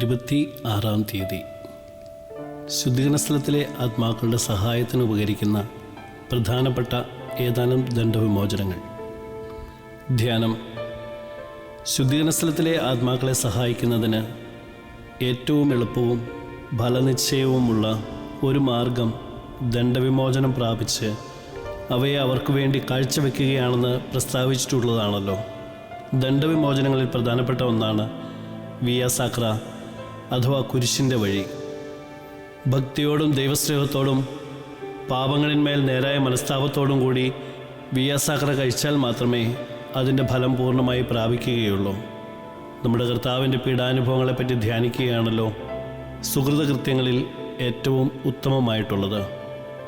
ഇരുപത്തി ആറാം തീയതി. ശുദ്ധീകരണ സ്ഥലത്തിലെ ആത്മാക്കളുടെ സഹായത്തിന് ഉപകരിക്കുന്ന പ്രധാനപ്പെട്ട ഏതാനും ദണ്ഡവിമോചനങ്ങൾ. ധ്യാനം. ശുദ്ധീകരണ സ്ഥലത്തിലെ ആത്മാക്കളെ സഹായിക്കുന്നതിന് ഏറ്റവും എളുപ്പവും ഫലനിശ്ചയവുമുള്ള ഒരു മാർഗം ദണ്ഡവിമോചനം പ്രാപിച്ച് അവയെ അവർക്ക് വേണ്ടി കാഴ്ചവെക്കുകയാണെന്ന് പ്രസ്താവിച്ചിട്ടുള്ളതാണല്ലോ. ദണ്ഡവിമോചനങ്ങളിൽ പ്രധാനപ്പെട്ട ഒന്നാണ് വിയ അഥവാ കുരിശിന്റെ വഴി. ഭക്തിയോടും ദൈവസ്നേഹത്തോടും പാപങ്ങളിന്മേൽ നേരായ മനസ്താപത്തോടും കൂടി വിയാസാക്ര കഴിച്ചാൽ മാത്രമേ അതിന്റെ ഫലം പൂർണമായി പ്രാപിക്കുകയുള്ളൂ. നമ്മുടെ കർത്താവിന്റെ പീഡാനുഭവങ്ങളെപ്പറ്റി ധ്യാനിക്കുകയാണല്ലോ സുഹൃതകൃത്യങ്ങളിൽ ഏറ്റവും ഉത്തമമായിട്ടുള്ളത്.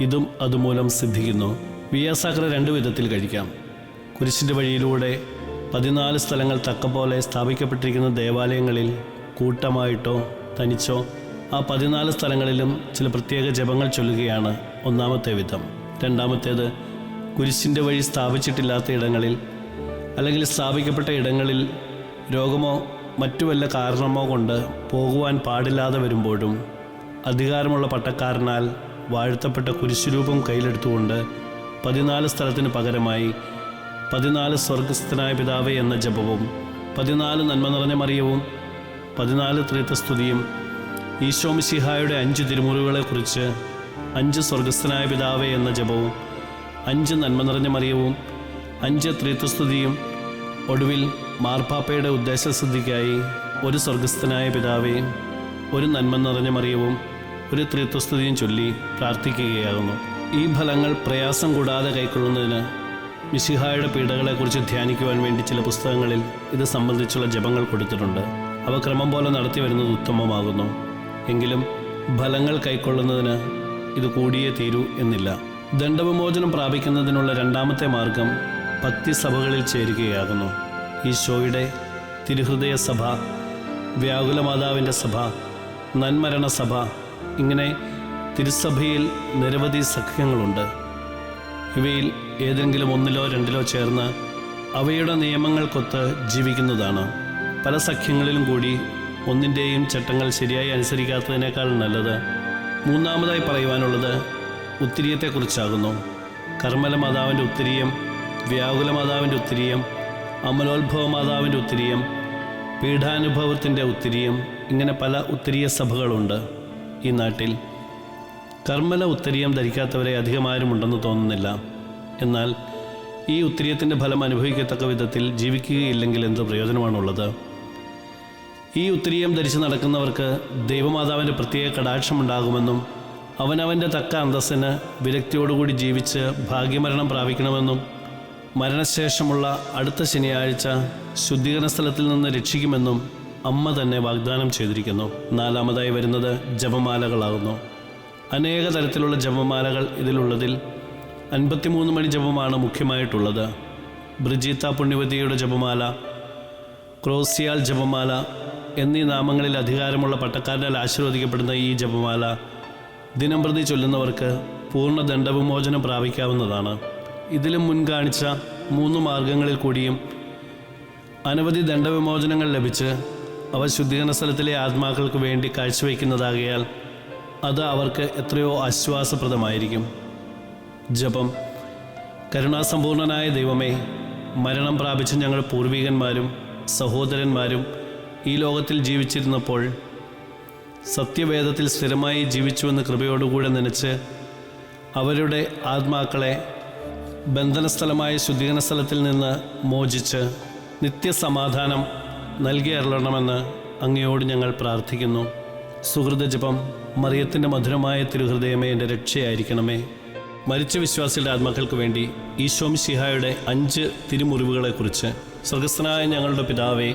ഇതും അതുമൂലം സിദ്ധിക്കുന്നു. വിയാസാക്ര രണ്ട് വിധത്തിൽ കഴിക്കാം. കുരിശിന്റെ വഴിയിലൂടെ പതിനാല് സ്ഥലങ്ങൾ തക്കപോലെ സ്ഥാപിക്കപ്പെട്ടിരിക്കുന്ന ദേവാലയങ്ങളിൽ കൂട്ടമായിട്ടോ തനിച്ചോ? ആ പതിനാല് സ്ഥലങ്ങളിലും ചില പ്രത്യേക ജപങ്ങൾ ചൊല്ലുകയാണ് ഒന്നാമത്തെ വിധം. രണ്ടാമത്തേത് കുരിശിന്റെ വഴി സ്ഥാപിച്ചിട്ടില്ലാത്ത ഇടങ്ങളിൽ അല്ലെങ്കിൽ സ്ഥാപിക്കപ്പെട്ട ഇടങ്ങളിൽ രോഗമോ മറ്റു വല്ല കാരണമോ കൊണ്ട് പോകുവാൻ പാടില്ലാതെ വരുമ്പോഴും അധികാരമുള്ള പട്ടക്കാരനാൽ വാഴ്ത്തപ്പെട്ട കുരിശുരൂപം കയ്യിലെടുത്തുകൊണ്ട് പതിനാല് സ്ഥലത്തിന് പകരമായി പതിനാല് സ്വർഗസ്ഥനായ പിതാവേ എന്ന ജപവും പതിനാല് നന്മ നിറഞ്ഞ മറിയവും പതിനാല് ത്രീത്തസ്തുതിയും ഈശോമിശിഹായുടെ അഞ്ച് തിരുമുറിവുകളെക്കുറിച്ച് അഞ്ച് സ്വർഗസ്ഥനായ പിതാവേ എന്ന ജപവും അഞ്ച് നന്മ നിറഞ്ഞ മറിയവും അഞ്ച് ത്രിത്വസ്തുതിയും ഒടുവിൽ മാർപ്പാപ്പയുടെ ഉദ്ദേശസിദ്ധിക്കായി ഒരു സ്വർഗസ്ഥനായ പിതാവേ ഒരു നന്മ നിറഞ്ഞ മറിയവും ഒരു ത്രിത്വസ്തുതിയും ചൊല്ലി പ്രാർത്ഥിക്കുകയാകുന്നു. ഈ ഫലങ്ങൾ പ്രയാസം കൂടാതെ കൈക്കൊള്ളുന്നതിന് മിശിഹായുടെ പീഡകളെക്കുറിച്ച് ധ്യാനിക്കുവാൻ വേണ്ടി ചില പുസ്തകങ്ങളിൽ ഇത് സംബന്ധിച്ചുള്ള ജപങ്ങൾ കൊടുത്തിട്ടുണ്ട്. അവ ക്രമം പോലെ നടത്തി വരുന്നത് ഉത്തമമാകുന്നു. എങ്കിലും ഫലങ്ങൾ കൈക്കൊള്ളുന്നതിന് ഇത് കൂടിയേ തീരൂ എന്നില്ല. ദണ്ഡവിമോചനം പ്രാപിക്കുന്നതിനുള്ള രണ്ടാമത്തെ മാർഗം ഭക്തിസഭകളിൽ ചേരുകയാകുന്നു. ഈശോയുടെ തിരുഹൃദയ സഭ വ്യാകുലമാതാവിന്റെ സഭ നന്മരണ സഭ ഇങ്ങനെ തിരുസഭയിൽ നിരവധി സഖ്യങ്ങളുണ്ട്. ഇവയിൽ ഏതെങ്കിലും ഒന്നിലോ രണ്ടിലോ ചേർന്ന് അവയുടെ നിയമങ്ങൾക്കൊത്ത് ജീവിക്കുന്നതാണ്. പല സഖ്യങ്ങളിലും കൂടി ഒന്നിന്റെയും ചട്ടങ്ങൾ ശരിയായി അനുസരിക്കാത്തതിനേക്കാൾ നല്ലത് മൂന്നാമതായി പറയുവാനുള്ളത് ഉത്തിരിയത്തെക്കുറിച്ചാകുന്നു. കർമ്മല മാതാവിന്റെ ഉത്തിരിയം വ്യാകുല മാതാവിന്റെ ഉത്തിരിയം അമലോത്ഭവ മാതാവിന്റെ ഉത്തിരിയം പീഠാനുഭവത്തിന്റെ ഉത്തിരിയം ഇങ്ങനെ പല ഉത്തിരിയ സഭകളുണ്ട് ഈ നാട്ടിൽ. കർമ്മല ഉത്തരീയം ധരിക്കാത്തവരെ അധികമാരുമുണ്ടെന്ന് തോന്നുന്നില്ല. എന്നാൽ ഈ ഉത്തരീയത്തിന്റെ ഫലം അനുഭവിക്കത്തക്ക വിധത്തിൽ ജീവിക്കുകയില്ലെങ്കിൽ എന്ത് പ്രയോജനമാണുള്ളത്? ഈ ഉത്തരീയം ധരിച്ച് നടക്കുന്നവർക്ക് ദൈവമാതാവിന്റെ പ്രത്യേക കടാക്ഷമുണ്ടാകുമെന്നും അവനവന്റെ തക്ക അന്തസ്സിന് വിരക്തിയോടുകൂടി ജീവിച്ച് ഭാഗ്യമരണം പ്രാപിക്കണമെന്നും മരണശേഷമുള്ള അടുത്ത ശനിയാഴ്ച ശുദ്ധീകരണ സ്ഥലത്തിൽ നിന്ന് രക്ഷിക്കുമെന്നും അമ്മ തന്നെ വാഗ്ദാനം ചെയ്തിരിക്കുന്നു. നാലാമതായി വരുന്നത് ജപമാലകളാകുന്നു. അനേക തരത്തിലുള്ള ജപമാലകൾ ഇതിലുള്ളതിൽ അൻപത്തിമൂന്ന് മണി ജപമാണ് മുഖ്യമായിട്ടുള്ളത്. ബ്രിജീത്ത പുണ്യവതിയുടെ ജപമാല ക്രോസിയാൽ ജപമാല എന്നീ നാമങ്ങളിൽ അധികാരമുള്ള പട്ടക്കാരനാൽ ആശീർവദിക്കപ്പെടുന്ന ഈ ജപമാല ദിനംപ്രതി ചൊല്ലുന്നവർക്ക് പൂർണ ദണ്ഡവിമോചനം പ്രാപിക്കാവുന്നതാണ്. ഇതിലും മുൻ കാണിച്ച മൂന്ന് മാർഗങ്ങളിൽ കൂടിയും അനവധി ദണ്ഡവിമോചനങ്ങൾ ലഭിച്ച് അവ ശുദ്ധീകരണ സ്ഥലത്തിലെ ആത്മാക്കൾക്ക് വേണ്ടി കാഴ്ചവെക്കുന്നതാകയാൽ അത് അവർക്ക് എത്രയോ ആശ്വാസപ്രദമായിരിക്കും. ജപം. കരുണാസമ്പൂർണനായ ദൈവമേ മരണം പ്രാപിച്ച ഞങ്ങൾ പൂർവികന്മാരും സഹോദരന്മാരും ഈ ലോകത്തിൽ ജീവിച്ചിരുന്നപ്പോൾ സത്യവേദത്തിൽ സ്ഥിരമായി ജീവിച്ചുവെന്ന് കൃപയോടുകൂടെ നനച്ച് അവരുടെ ആത്മാക്കളെ ബന്ധനസ്ഥലമായ ശുദ്ധീകരണ സ്ഥലത്തിൽ നിന്ന് മോചിച്ച് നിത്യസമാധാനം നൽകി അങ്ങയോട് ഞങ്ങൾ പ്രാർത്ഥിക്കുന്നു. സുഹൃത ജപം മറിയത്തിന്റെ മധുരമായ തിരുഹൃദയമേ എന്റെ രക്ഷയായിരിക്കണമേ. മരിച്ച വിശ്വാസികളുടെ ആത്മാക്കൾക്ക് വേണ്ടി ഈശോം സിഹായുടെ അഞ്ച് തിരുമുറിവുകളെക്കുറിച്ച് സ്വർഗസ്ഥനായ ഞങ്ങളുടെ പിതാവേ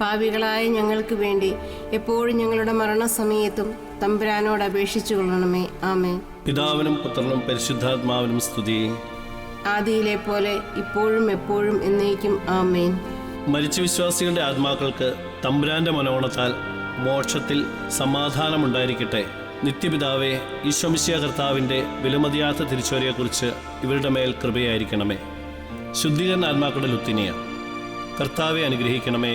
പാപികളായ ഞങ്ങൾക്ക് വേണ്ടി എപ്പോഴും ഞങ്ങളുടെ മരണസമയത്തും തമ്പുരാനോട് അപേക്ഷിച്ചു കൊള്ളണമേ. ആമേ പിതാവിനും പുത്രനും പരിശുദ്ധാത്മാവിനും സ്തുതി. ആദിയിലെ പോലെ ഇപ്പോഴും എപ്പോഴും എന്നേക്കും ആമേൻ. മരിച്ച വിശ്വാസികളുടെ ആത്മാക്കൾക്ക് തമ്പുരാന്റെ മനോണത്താൽ മോക്ഷത്തിൽ സമാധാനമുണ്ടായിരിക്കട്ടെ. നിത്യപിതാവെ ഈശ്വമിശ്യ കർത്താവിന്റെ വിലമതിയാത്ത തിരിച്ചുവരെയെക്കുറിച്ച് ഇവരുടെ മേൽ കൃപയായിരിക്കണമേ. ശുദ്ധീകരണ ആത്മാക്കളുടെ ലുത്തിനിയ കർത്താവെ അനുഗ്രഹിക്കണമേ.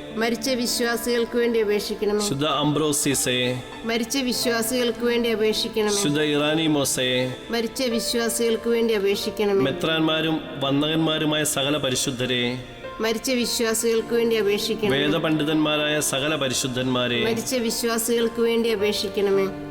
മരിച്ച വിശ്വാസികൾക്ക് വേണ്ടി അപേക്ഷിക്കണമേ. ശുദ്ധ അംബ്രോസിസെ. മരിച്ച വിശ്വാസികൾക്ക് വേണ്ടി അപേക്ഷിക്കണമേ. ശുദ്ധ ഇറാനിമോസെ മരിച്ച വിശ്വാസികൾക്ക് വേണ്ടി അപേക്ഷിക്കണമേ. മെത്രാന്മാരും വന്ദകന്മാരുമായ സകല പരിശുദ്ധരെ. മരിച്ച വിശ്വാസികൾക്ക് വേണ്ടി അപേക്ഷിക്കണമേ. വേദപണ്ഡിതന്മാരായ സകല പരിശുദ്ധന്മാരെ. മരിച്ച വിശ്വാസികൾക്ക് വേണ്ടി അപേക്ഷിക്കണമേ.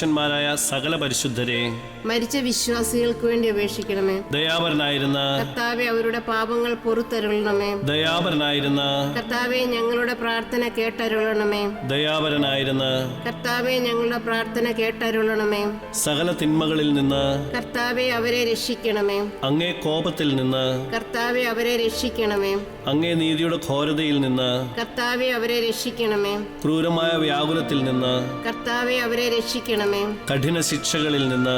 പുരുഷന്മാരായ സകല പരിശുദ്ധരെ മരിച്ച വിശ്വാസികൾക്ക് വേണ്ടി അപേക്ഷിക്കണമേ. ദയാപരനായിരുന്ന കർത്താവെ അവരുടെ പാപങ്ങൾ പൊറുത്തരുളണമേ. ദയാപരനായിരുന്ന കർത്താവെ ഞങ്ങളുടെ പ്രാർത്ഥന കേട്ടരുളണമേ. ദയാപരനായിരുന്ന കർത്താവെ ഞങ്ങളുടെ പ്രാർത്ഥന കേട്ടരുളണമേ. സകല തിന്മകളിൽ നിന്ന് കർത്താവെ അവരെ രക്ഷിക്കണമേ. അങ്ങേ കോപത്തിൽ നിന്ന് കർത്താവെ അവരെ രക്ഷിക്കണമേ. അങ്ങേ നീതിയുടെ ഘോരതയിൽ നിന്ന് കർത്താവെ അവരെ രക്ഷിക്കണമേ. ക്രൂരമായ വ്യാകുലത്തിൽ നിന്ന് കർത്താവെ അവരെ രക്ഷിക്കണമേ. കഠിന ശിക്ഷകളിൽ നിന്ന്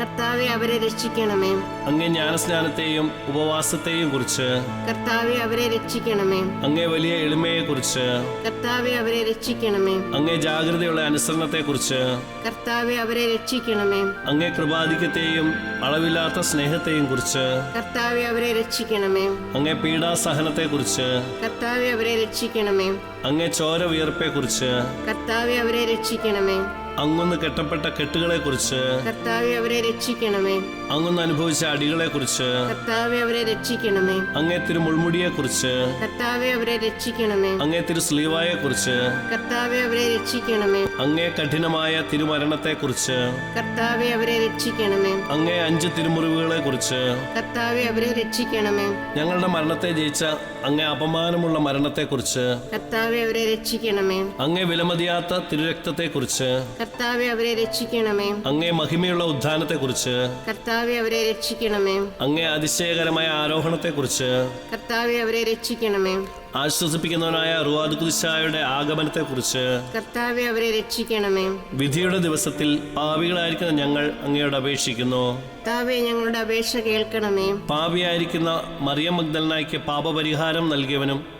കർത്താവെ അവരെ രക്ഷിക്കണമേ. അങ്ങേ ജ്ഞാനസ്നാനത്തെയും ഉപവാസത്തെയും കുറിച്ച് കർത്താവെ അവരെ രക്ഷിക്കണമേ. അങ്ങേ വലിയ എളിമയെ കുറിച്ച് കർത്താവെ അവരെ രക്ഷിക്കണമേ. അങ്ങേ ജാഗ്രതയുള്ള അനുസരണത്തെ കുറിച്ച് കർത്താവെ അവരെ രക്ഷിക്കണമേ. അങ്ങേ കൃപാധിക്യത്തെയും അളവില്ലാത്ത സ്നേഹത്തെയും കുറിച്ച് കർത്താവെ അവരെ രക്ഷിക്കണമേ. അങ്ങേ പീഡാസഹനത്തെക്കുറിച്ച് കർത്താവെ അവരെ രക്ഷിക്കണമേ. അങ്ങേ ചോര വിയർപ്പെ കുറിച്ച് കർത്താവെ അവരെ രക്ഷിക്കണമേ. അങ്ങൊന്ന് കെട്ടപ്പെട്ട കെട്ടുകളെക്കുറിച്ച് കർത്താവെ അവരെ രക്ഷിക്കണമേ. അങ്ങൊന്ന് അനുഭവിച്ച അടികളെക്കുറിച്ച് കർത്താവെ അവരെ രക്ഷിക്കണമേ. അങ്ങേ തിരു മുൾമുടിയെക്കുറിച്ച് കർത്താവെ അവരെ രക്ഷിക്കണമേ. അങ്ങേ തിരു സ്ലീവായെക്കുറിച്ച് കർത്താവെ അവരെ രക്ഷിക്കണമേ. അങ്ങേ കഠിനമായ തിരുമരണത്തെക്കുറിച്ച് കർത്താവെ അവരെ രക്ഷിക്കണമേ. അങ്ങേ അഞ്ച് തിരുമുറിവുകളെക്കുറിച്ച് കർത്താവെ അവരെ രക്ഷിക്കണമേ. ഞങ്ങളുടെ മരണത്തെ ജയിച്ച അങ്ങേ അപമാനമുള്ള മരണത്തെക്കുറിച്ച് കർത്താവെ അവരെ രക്ഷിക്കണമേ. അങ്ങേ വിലമതിയാത്ത തിരുരക്തത്തെക്കുറിച്ച് കർത്താവെ അവരെ രക്ഷിക്കണമേ. അങ്ങേ മഹിമയുള്ള ഉദ്ധാനത്തെക്കുറിച്ച് കർത്താവെ അവരെ രക്ഷിക്കണമേ. അങ്ങേ അതിശയകരമായ ആരോഹണത്തെക്കുറിച്ച് കർത്താവെ അവരെ രക്ഷിക്കണമേ. ആശ്വസിപ്പിക്കുന്നവനായ റുവാദ് കുദിശായുടെ ആഗമനത്തെക്കുറിച്ച് കർത്താവെ അവരെ രക്ഷിക്കണമേ. വിധിയുടെ ദിവസത്തിൽ പാപികളായിരിക്കുന്ന ഞങ്ങൾ അങ്ങയോട് അപേക്ഷിക്കുന്നു. കർത്താവെ ഞങ്ങളുടെ അപേക്ഷ കേൾക്കണമേ. പാപിയായിരിക്കുന്ന മറിയം മഗ്ദലനായ്ക്ക് പാപപരിഹാരം നൽകിയവനും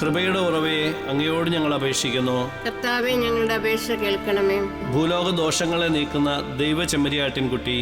കൃപയുടെ ഉറവയെ അങ്ങയോട് ഞങ്ങൾ അപേക്ഷിക്കുന്നു. കർത്താവെ ഞങ്ങളുടെ അപേക്ഷ കേൾക്കണമേ. ഭൂലോക ദോഷങ്ങളെ നീക്കുന്ന ദൈവ ചെമ്മരിയാട്ടിൻകുട്ടി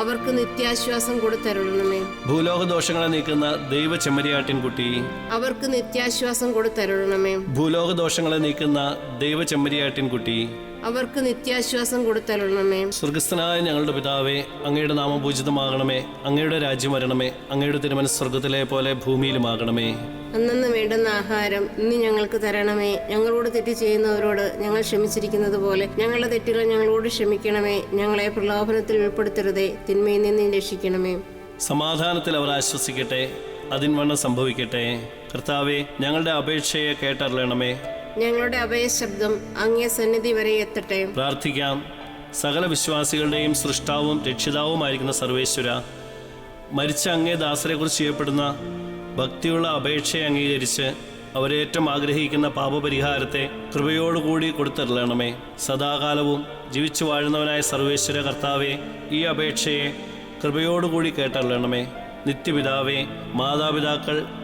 അവർക്ക് നിത്യാശ്വാസം കൊടുത്തരുളണമേ ഭൂലോക ദോഷങ്ങളെ നീക്കുന്ന ദൈവ ചെമ്മരിയാട്ടിൻകുട്ടി അവർക്ക് നിത്യാശ്വാസം കൊടുത്തരുളണമേ ഭൂലോക ദോഷങ്ങളെ നീക്കുന്ന ദൈവ ചെമ്മരിയാട്ടിൻകുട്ടി അവർക്ക് നിത്യാശ്വാസം കൊടുത്തരുളണമേ. സ്വർഗസ്ഥനായ ഞങ്ങളുടെ പിതാവേ അങ്ങയുടെ നാമം പൂജിതമാകണമേ അങ്ങയുടെ രാജ്യം വരണമേ അങ്ങയുടെ തിരുമന സ്വർഗത്തിലെ പോലെ ഭൂമിയിലുമാകണമേ. അന്നു വേണ്ടുന്ന ആഹാരം ഇന്ന് ഞങ്ങൾക്ക് തരണമേ. ഞങ്ങളോട് തെറ്റ് ചെയ്യുന്നവരോട് ഞങ്ങൾ ക്ഷമിച്ചിരിക്കുന്നത് പോലെ ഞങ്ങളുടെ തെറ്റുകൾ ഞങ്ങളോട് ക്ഷമിക്കണമേ. ഞങ്ങളെ പ്രലോഭനത്തിൽ ഉൾപ്പെടുത്തരുതേ തിന്മയിൽ നിന്ന് രക്ഷിക്കണമേ. സമാധാനത്തിൽ അവർ ആശ്വസിക്കട്ടെ അതിൻവണ്ണം സംഭവിക്കട്ടെ. കർത്താവെ ഞങ്ങളുടെ അപേക്ഷയെ കേട്ടറിയണമേ ഞങ്ങളുടെ അഭയശബ്ദം അങ്ങേ സന്നിധി വരെ എത്തട്ടെ. പ്രാർത്ഥിക്കാം. സകല വിശ്വാസികളുടെയും സൃഷ്ടാവും രക്ഷിതാവുമായിരിക്കുന്ന സർവേശ്വര മരിച്ച അങ്ങേ ദാസരെക്കുറിച്ച് ചെയ്യപ്പെടുന്ന ഭക്തിയുള്ള അപേക്ഷയെ അംഗീകരിച്ച് അവരേറ്റവും ആഗ്രഹിക്കുന്ന പാപപരിഹാരത്തെ കൃപയോടുകൂടി കൊടുത്തരളണമേ. സദാകാലവും ജീവിച്ചു വാഴുന്നവനായ സർവേശ്വര കർത്താവെ ഈ അപേക്ഷയെ കൃപയോടുകൂടി കേട്ടറിയണമേ നിത്യപിതാവേ മാതാപിതാക്കൾ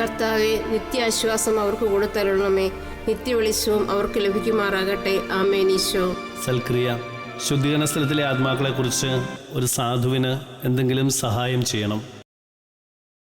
കർത്താവെ നിത്യാശ്വാസം അവർക്ക് കൊടുത്തരണമേ നിത്യവെളിച്ചവും അവർക്ക് ലഭിക്കുമാറാകട്ടെ. ആമേനീശോ സൽക്രിയ. ശുദ്ധീകരണ സ്ഥലത്തിലെ ആത്മാക്കളെക്കുറിച്ച് ഒരു സാധുവിന് എന്തെങ്കിലും സഹായം ചെയ്യണം.